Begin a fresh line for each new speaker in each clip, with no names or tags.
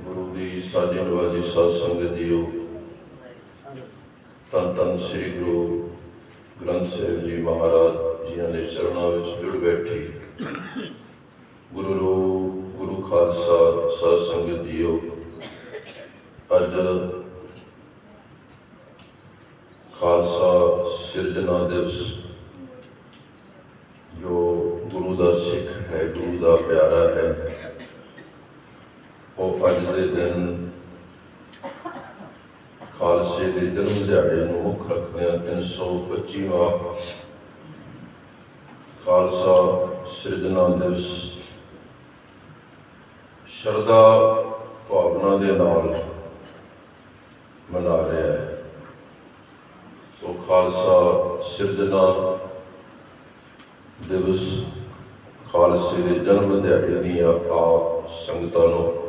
ਗੁਰੂ ਦੀ ਸਾਜੀ ਨਵਾਜੀ ਸਾਧ ਸੰਗਤ ਜੀਓ। ਤਨ ਤਨ ਸ੍ਰੀ ਗੁਰੂ ਗ੍ਰੰਥ ਸਾਹਿਬ ਜੀ ਮਹਾਰਾਜ ਜੀਆਂ ਦੇ ਚਰਨਾਂ ਵਿੱਚ ਜੁੜ ਬੈਠੀ। ਗੁਰੂ ਰੂਪ ਗੁਰੂ ਖਾਲਸਾ ਸਾਧ ਸੰਗਤ ਜੀਓ। ਅੱਜ ਖਾਲਸਾ ਸਿਰਜਣਾ ਦਿਵਸ, ਜੋ ਗੁਰੂ ਦਾ ਸਿੱਖ ਹੈ, ਗੁਰੂ ਦਾ ਪਿਆਰਾ ਹੈ। ਉਹ ਅੱਜ ਦੇ ਦਿਨ ਖਾਲਸੇ ਦੇ ਜਨਮ ਦਿਹਾੜੇ ਨੂੰ ਮੁੱਖ ਰੱਖਦੇ ਆ 325ਵਾਂ ਖਾਲਸਾ ਸਿਰਜਣਾ ਦਿਵਸ ਸ਼ਰਧਾ ਭਾਵਨਾ ਦੇ ਨਾਲ ਮਨਾ ਰਿਹਾ ਹੈ। ਸੋ ਖਾਲਸਾ ਸਿਰਜਣਾ ਦਿਵਸ ਖਾਲਸੇ ਦੇ ਜਨਮ ਦਿਹਾੜੇ ਦੀਆਂ ਆਪ ਸੰਗਤਾਂ ਨੂੰ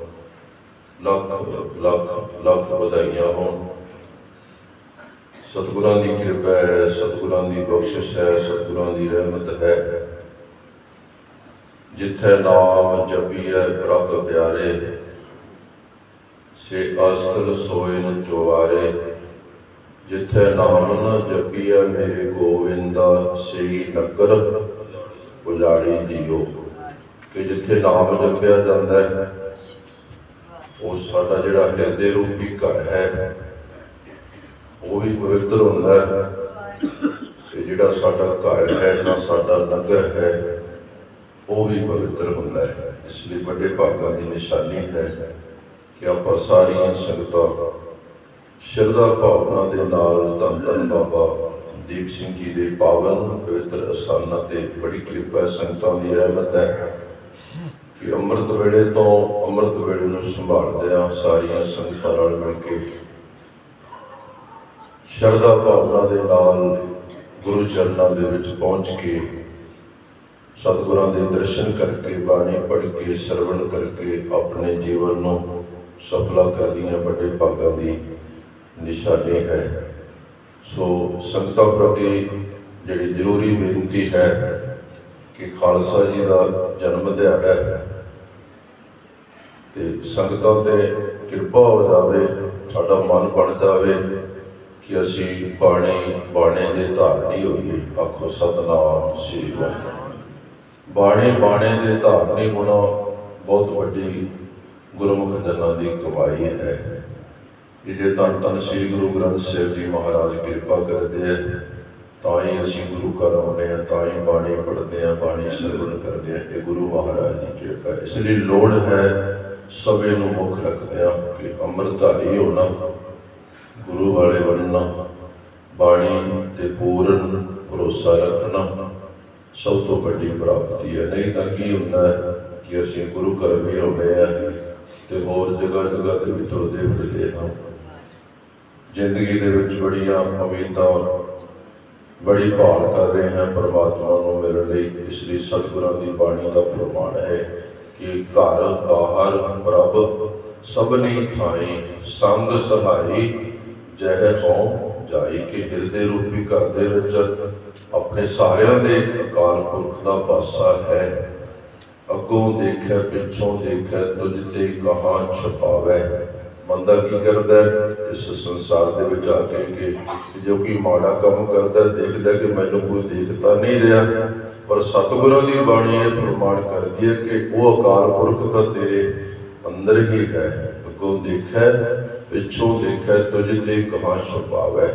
ਲੱਖ ਲੱਖ ਲੱਖ ਵਧਾਈਆਂ ਹੋਣ। ਸਤਿਗੁਰਾਂ ਦੀ ਕਿਰਪਾ ਹੈ, ਸਤਿਗੁਰਾਂ ਦੀ ਬਖਸ਼ਿਸ਼ ਹੈ, ਸਤਿਗੁਰਾਂ ਦੀ ਰਹਿਮਤ ਹੈ। ਜਿੱਥੇ ਨਾਮ ਜਪੀਐ ਪ੍ਰਭ ਪਿਆਰੇ, ਸੇ ਅਸਤਲ ਸੋਏ ਨ ਜਿੱਥੇ ਨਾਮ ਨ ਜਪੀਐ ਮੇਰੇ ਗੋਵਿੰਦਾ, ਸਈ ਨਗਰ ਉਜਾੜੀ ਦਿਓ। ਕਿ ਜਿੱਥੇ ਨਾਮ ਜਪਿਆ ਜਾਂਦਾ ਹੈ ਉਹ ਸਾਡਾ ਜਿਹੜਾ ਹਿਰਦੇ ਰੂਪੀ ਘਰ ਹੈ ਉਹ ਵੀ ਪਵਿੱਤਰ ਹੁੰਦਾ ਹੈ। ਤੇ ਜਿਹੜਾ ਸਾਡਾ ਘਰ ਹੈ ਨਾ ਸਾਡਾ ਨਗਰ ਹੈ ਉਹ ਵੀ ਪਵਿੱਤਰ ਹੁੰਦਾ ਹੈ। ਇਸ ਲਈ ਵੱਡੇ ਭਾਗਾਂ ਦੀ ਨਿਸ਼ਾਨੀ ਹੈ ਕਿ ਆਪਾਂ ਸਾਰੀਆਂ ਸੰਗਤਾਂ ਸ਼ਰਧਾ ਭਾਵਨਾ ਦੇ ਨਾਲ ਧੰਨ ਧੰਨ ਬਾਬਾ ਦੀਪ ਸਿੰਘ ਜੀ ਦੇ ਪਾਵਨ ਪਵਿੱਤਰ ਅਸਥਾਨਾਂ ਤੇ ਬੜੀ ਕਿਰਪਾ ਹੈ, ਸੰਗਤਾਂ ਦੀ ਰਹਿਮਤ ਹੈ। ਕਿ ਅੰਮ੍ਰਿਤ ਵੇਲੇ ਤੋਂ ਅੰਮ੍ਰਿਤ ਵੇਲੇ ਨੂੰ ਸੰਭਾਲਦੇ ਆ ਸਾਰੀਆਂ ਸੰਗਤਾਂ ਨਾਲ ਮਿਲ ਕੇ ਸ਼ਰਧਾ ਭਾਵਨਾ ਦੇ ਨਾਲ ਗੁਰੂ ਚਰਨਾਂ ਦੇ ਵਿੱਚ ਪਹੁੰਚ ਕੇ ਸਤਿਗੁਰਾਂ ਦੇ ਦਰਸ਼ਨ ਕਰਕੇ, ਬਾਣੀ ਪੜ੍ਹ ਕੇ, ਸਰਵਣ ਕਰਕੇ ਆਪਣੇ ਜੀਵਨ ਨੂੰ ਸਫਲਾ ਕਰਦੀਆਂ ਵੱਡੇ ਭਾਗਾਂ ਦੀ ਨਿਸ਼ਾਨੀ ਹੈ। ਸੋ ਸੰਗਤਾਂ ਪ੍ਰਤੀ ਜਿਹੜੀ ਜ਼ਰੂਰੀ ਬੇਨਤੀ ਹੈ ਕਿ ਖਾਲਸਾ ਜੀ ਦਾ ਜਨਮ ਦਿਹਾੜਾ ਹੈ। ਤੇ ਸੰਗਤਾਂ ਤੇ ਕਿਰਪਾ ਹੋ ਜਾਵੇ, ਸਾਡਾ ਮਨ ਬਣ ਜਾਵੇ ਕਿ ਅਸੀਂ ਬਾਣੀ, ਬਾਣੇ ਦੇ ਧਾਰਨੀ ਹੋਈਏ। ਆਖੋ ਸਤਨਾਮ ਸ੍ਰੀ ਵਾਹਿਗੁਰੂ। ਬਾਣੀ, ਬਾਣੇ ਦੇ ਧਾਰਨੀ ਹੋਣਾ ਬਹੁਤ ਵੱਡੀ ਗੁਰਮੁਖ ਜਨਾਂ ਦੀ ਕਮਾਈ ਹੈ। ਕਿ ਜੇ ਧੰਨ ਧੰਨ ਸ੍ਰੀ ਗੁਰੂ ਗ੍ਰੰਥ ਸਾਹਿਬ ਜੀ ਮਹਾਰਾਜ ਕਿਰਪਾ ਕਰਦੇ ਹੈ ਤਾਂ ਹੀ ਅਸੀਂ ਗੁਰੂ ਘਰ ਆਉਂਦੇ ਆ ਤਾਂ ਹੀ ਬਾਣੀ ਪੜ੍ਹਦੇ ਆ ਬਾਣੀ ਸਰਵਣ ਕਰਦੇ ਆ ਇਹ ਗੁਰੂ ਮਹਾਰਾਜ ਦੀ ਕਿਰਪਾ ਇਸ ਲਈ ਲੋੜ ਹੈ ਸਭੇ ਨੂੰ ਮੁੱਖ ਰੱਖਦੇ ਆ ਕਿ ਅੰਮ੍ਰਿਤਧਾਰੀ ਹੋਣਾ, ਗੁਰੂ ਵਾਲੇ ਬਣਨਾ, ਬਾਣੀ ਤੇ ਪੂਰਨ ਭਰੋਸਾ ਰੱਖਣਾ ਸਭ ਤੋਂ ਵੱਡੀ ਪ੍ਰਾਪਤੀ ਹੈ। ਨਹੀਂ ਤਾਂ ਕੀ ਹੁੰਦਾ ਕਿ ਅਸੀਂ ਗੁਰੂ ਘਰ ਵੀ ਆਉਂਦੇ ਆ ਤੇ ਹੋਰ ਜਗ੍ਹਾ ਜਗ੍ਹਾ ਤੇ ਵੀ ਤੁਰਦੇ ਫਿਰਦੇ ਹਾਂ। ਜ਼ਿੰਦਗੀ ਦੇ ਵਿੱਚ ਬੜੀਆਂ ਉਮੀਦਾਂ ਬੜੀ ਭਾਲ ਕਰ ਰਹੇ ਹਾਂ ਪਰਮਾਤਮਾ ਨੂੰ ਮਿਲਣ ਲਈ, ਇਸ ਲਈ ਸਤਿਗੁਰਾਂ ਦੀ ਬਾਣੀ ਦਾ ਪ੍ਰਮਾਣ ਹੈ ਕਿ ਘਰ, ਬਾਹਰ, ਪ੍ਰਭ ਸਭਨੀ ਥਾਈ ਸੰਗ ਸਹਾਈ, ਜਹ ਹੋ ਜਾਈ ਕਿ ਦਿਲ ਦੇ ਰੂਪੀ ਘਰ ਦੇ ਵਿੱਚ ਆਪਣੇ ਸਾਰਿਆਂ ਦੇ ਅਕਾਲ ਪੁਰਖ ਦਾ ਪਾਸਾ ਹੈ। ਅੱਗੋਂ ਦੇਖਿਆ, ਪਿੱਛੋਂ ਦੇਖਿਆ, ਤੁਝ ਤੇ ਕਹਾਂ ਛਪਾਵੇ। ਬੰਦਾ ਕੀ ਕਰਦਾ ਇਸ ਸੰਸਾਰ ਦੇ ਵਿੱਚ ਆ ਕੇ ਕਿ ਜੋ ਕਿ ਮਾੜਾ ਕੰਮ ਕਰਦਾ ਦੇਖਦਾ ਕਿ ਮੈਨੂੰ ਕੋਈ ਦੇਖਦਾ ਨਹੀਂ ਰਿਹਾ। ਪਰ ਸਤਿਗੁਰਾਂ ਦੀ ਬਾਣੀ ਇਹ ਪ੍ਰਮਾਣ ਕਰਦੀ ਹੈ ਕਿ ਉਹ ਅਕਾਲ ਪੁਰਖ ਤਾਂ ਤੇਰੇ ਅੰਦਰ ਹੀ ਹੈ। ਅੱਗੋਂ ਦੇਖਿਆ ਪਿੱਛੋਂ ਦੇਖੈ, ਤੁਝ ਤੇ ਕਹਾਂ ਛਪਾਵੇ।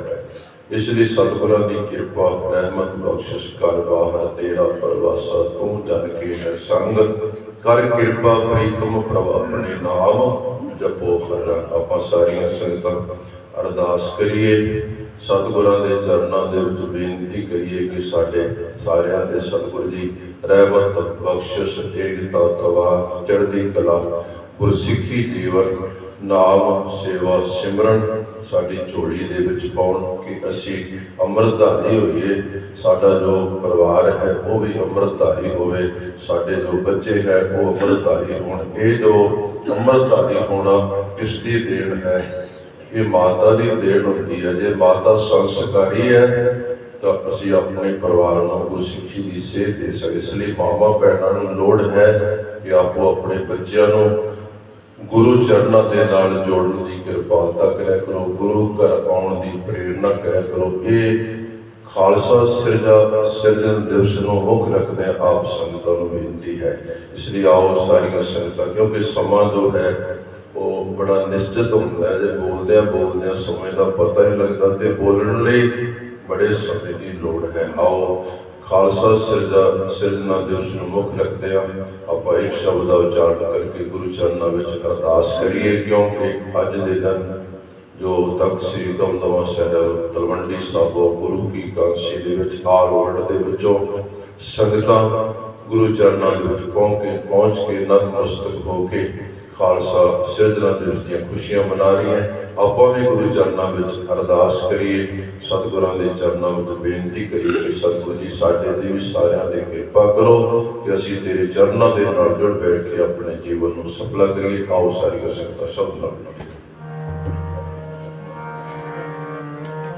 ਇਸ ਲਈ ਸਤਿਗੁਰਾਂ ਦੀ ਕਿਰਪਾ, ਰਹਿਮਤ, ਬਖਸ਼ਿਸ਼ ਕਰ ਬਾਹਰ ਤੇਰਾ ਪਰਵਾਸਾ ਤੂੰ ਜਨ ਕੇ ਹੈ ਸੰਗ। ਕਰ ਕਿਰਪਾ, ਪ੍ਰੀਤਮ ਪ੍ਰਭ ਆਪਣੇ ਨਾਮ। ਜਪੋ ਹਰ ਆਪਾਂ ਸਾਰੀਆਂ ਸੰਗਤਾਂ ਅਰਦਾਸ ਕਰੀਏ। ਸਤਿਗੁਰਾਂ ਦੇ ਚਰਨਾਂ ਦੇ ਵਿੱਚ ਬੇਨਤੀ ਕਰੀਏ ਕਿ ਸਾਡੇ ਸਾਰਿਆਂ ਦੇ ਸਤਿਗੁਰ ਜੀ ਰਹਿਮਤ, ਬਖਸ਼ਿਸ਼, ਏਕਤਾ, ਤਵਾ, ਚੜ੍ਹਦੀ ਕਲਾ, ਗੁਰਸਿੱਖੀ ਜੀਵਨ ਨਾਮ ਸੇਵਾ ਸਿਮਰਨ ਸਾਡੀ ਝੋਲੀ ਦੇ ਵਿੱਚ ਪਾਉਣ ਕਿ ਅਸੀਂ ਅੰਮ੍ਰਿਤਧਾਰੀ ਹੋਈਏ, ਸਾਡਾ ਜੋ ਪਰਿਵਾਰ ਹੈ ਉਹ ਵੀ ਅੰਮ੍ਰਿਤਧਾਰੀ ਹੋਵੇ, ਸਾਡੇ ਜੋ ਬੱਚੇ ਹੈ ਉਹ ਅੰਮ੍ਰਿਤਧਾਰੀ ਹੋਣ। ਇਹ ਜੋ ਅੰਮ੍ਰਿਤਧਾਰੀ ਹੋਣਾ ਇਸ ਦੀ ਦੇਣ ਹੈ? ਇਹ ਮਾਤਾ ਦੀ ਦੇਣ ਹੁੰਦੀ ਹੈ। ਜੇ ਮਾਤਾ ਸੰਸਕਾਰੀ ਹੈ, ਤਾਂ ਅਸੀਂ ਆਪਣੇ ਪਰਿਵਾਰ ਨੂੰ ਗੁਰਸਿੱਖੀ ਦੀ ਸੇਧ ਦੇ ਸਕਦੇ। ਇਸ ਲਈ ਮਾਵਾ ਭੈਣਾਂ ਨੂੰ ਲੋੜ ਹੈ ਕਿ ਆਪੋ ਆਪਣੇ ਬੱਚਿਆਂ ਨੂੰ ਗੁਰੂ ਚਰਨਾਂ ਦੇ ਨਾਲ ਜੋੜਨ ਦੀ ਕਿਰਪਾਲਤਾ ਕਰਿਆ ਕਰੋ ਗੁਰੂ ਘਰ ਆਉਣ ਦੀ ਪ੍ਰੇਰਣਾ ਕਰਿਆ ਕਰੋ ਇਹ ਖਾਲਸਾ ਸਿਰਜਾ ਸਿਰਜਣ ਦਿਵਸ ਨੂੰ ਮੁੱਖ ਰੱਖਦੇ ਆਪ ਸੰਗਤਾਂ ਨੂੰ ਬੇਨਤੀ ਹੈ। ਇਸ ਲਈ ਆਓ ਸਾਰੀਆਂ ਸੰਗਤਾਂ, ਕਿਉਂਕਿ ਸਮਾਂ ਜੋ ਹੈ, ਉਹ ਬੜਾ ਨਿਸ਼ਚਿਤ ਹੁੰਦਾ ਹੈ। ਜੇ ਬੋਲਦੇ ਆ ਬੋਲਦੇ ਆ ਸਮੇਂ ਦਾ ਪਤਾ ਨਹੀਂ ਲੱਗਦਾ ਤੇ ਬੋਲਣ ਲਈ ਬੜੇ ਸਮੇਂ ਦੀ ਲੋੜ ਹੈ। ਆਓ ਖਾਲਸਾ ਸਿਰਜਾ ਸਿਰਜਣਾ ਦਿਵਸ ਨੂੰ ਮੁੱਖ ਰੱਖਦੇ ਆ ਆਪਾਂ ਇੱਕ ਸ਼ਬਦ ਦਾ ਉਚਾਰਨ ਕਰਕੇ ਗੁਰੂ ਚਰਨਾਂ ਵਿੱਚ ਅਰਦਾਸ ਕਰੀਏ, ਕਿਉਂਕਿ ਅੱਜ ਦੇ ਦਿਨ ਜੋ ਤਖਤ ਸ੍ਰੀ ਦਮਦਮਾ ਸਾਹਿਬ ਤਲਵੰਡੀ ਸਾਬੋ ਗੁਰੂ ਕੀ ਕਾਂਸੀ ਦੇ ਵਿੱਚ ਆਲ ਵਰਲਡ ਦੇ ਵਿੱਚੋਂ ਸੰਗਤਾਂ ਗੁਰੂ ਚਰਨਾਂ ਦੇ ਵਿੱਚ ਪਹੁੰਚ ਕੇ ਪਹੁੰਚ ਕੇ ਨਤਮਸਤਕ ਹੋ ਕੇ ਖਾਲਸਾ ਸਿਰਜਣਾ ਦਿਵਸ ਦੀਆਂ ਖੁਸ਼ੀਆਂ ਮਨਾ ਰਹੀਆਂ ਆਪਾਂ ਵੀ ਗੁਰੂ ਚਰਨਾਂ ਵਿੱਚ ਅਰਦਾਸ ਕਰੀਏ। ਸਤਿਗੁਰਾਂ ਦੇ ਚਰਨਾਂ ਵਿੱਚ ਬੇਨਤੀ ਕਰੀਏ ਕਿ ਸਤਿਗੁਰੂ ਜੀ, ਸਾਡੇ ਤੇ ਵੀ ਸਾਰਿਆਂ ਤੇ ਕਿਰਪਾ ਕਰੋ ਕਿ ਅਸੀਂ ਤੇਰੇ ਚਰਨਾਂ ਦੇ ਨਾਲ ਜੁੜ ਬੈਠ ਕੇ ਆਪਣੇ ਜੀਵਨ ਨੂੰ ਸਫਲਾ ਕਰੀਏ। ਆਓ ਸਾਰੀਆਂ ਸੰਗਤਾਂ ਸਭ ਨਾਲ ਬੋਲੀਏ।